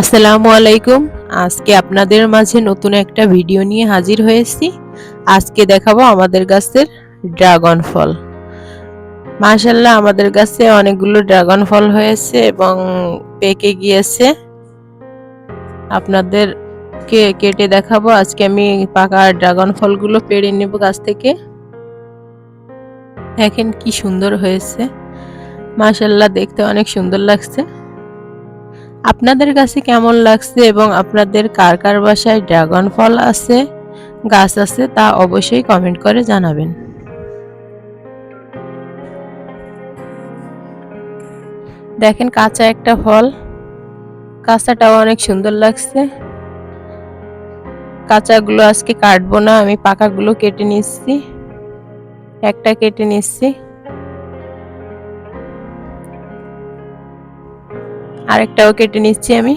আসসালামু আলাইকুম। আজকে আপনাদের মাঝে নতুন একটা ভিডিও নিয়ে হাজির হয়েছি। আজকে দেখাবো আমাদের গাছের ড্রাগন ফল। মাশাল্লাহ আমাদের গাছে অনেকগুলো ড্রাগন ফল হয়েছে এবং পেকে গিয়েছে। আপনাদেরকে কেটে দেখাবো। আজকে আমি পাকা ড্রাগন ফলগুলো পেড়ে নেব গাছ থেকে। দেখেন কি সুন্দর হয়েছে। মাশাল্লাহ দেখতে অনেক সুন্দর লাগছে। আপনাদের কাছে কেমন লাগছে এবং আপনাদের কার কার বাসায় ড্রাগন ফল আছে, গাছ আছে তা অবশ্যই কমেন্ট করে জানাবেন। দেখেন কাঁচা একটা ফল, কাঁচাটাও অনেক সুন্দর লাগছে। কাঁচাগুলো আজকে কাটবো না, আমি পাকাগুলো কেটে নিচ্ছি, একটা কেটে নিচ্ছি। আরেকটাও কেটে নিচ্ছি আমি।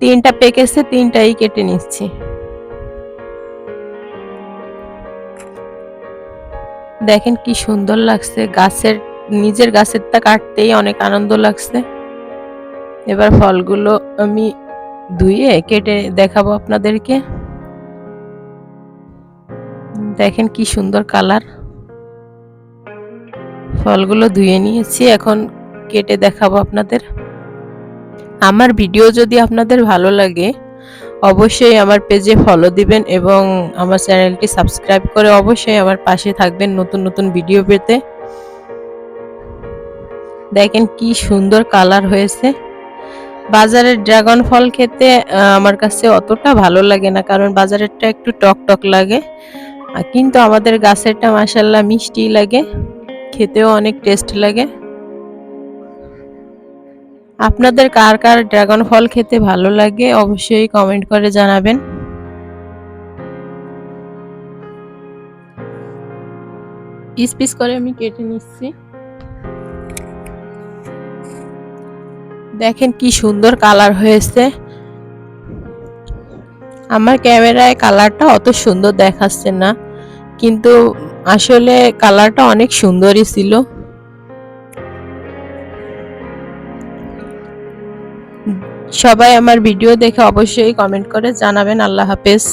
তিনটা পেকেছে তিনটাই কেটে নিচ্ছি। দেখেন কি সুন্দর লাগছে, গাছের, নিজের গাছেরটা কাটতেই অনেক আনন্দ লাগছে। এবার ফলগুলো আমি ধুয়ে কেটে দেখাবো আপনাদেরকে। দেখেন কি সুন্দর কালার। ফলগুলো ধুয়ে নিয়েছি, এখন কেটে দেখাবো আপনাদের। আমার ভিডিও যদি আপনাদের ভালো লাগে, অবশ্যই আমার পেজে ফলো দিবেন এবং আমার চ্যানেলটি সাবস্ক্রাইব করে অবশ্যই আমার পাশে থাকবেন নতুন নতুন ভিডিও পেতে। দেখেন কি সুন্দর কালার হয়েছে। বাজারের ড্রাগন ফল খেতে আমার কাছে অতটা ভালো লাগে না, কারণ বাজারেরটা একটু টক টক লাগে। কিন্তু আমাদের গাছেরটা মাসাল্লাহ মিষ্টি লাগে, খেতেও অনেক টেস্ট লাগে। আপনাদের কার কার ড্রাগন ফল খেতে ভালো লাগে অবশ্যই কমেন্ট করে জানাবেন। পিস পিস করে আমি কেটে নিচ্ছি। দেখেন কি সুন্দর কালার হয়েছে। আমার ক্যামেরায় কালারটা অত সুন্দর দেখাচ্ছে না কিন্তু আসলে কালারটা অনেক সুন্দরই ছিল। সবাই আমার ভিডিও দেখে অবশ্যই কমেন্ট করে জানাবেন। আল্লাহ হাফেজ।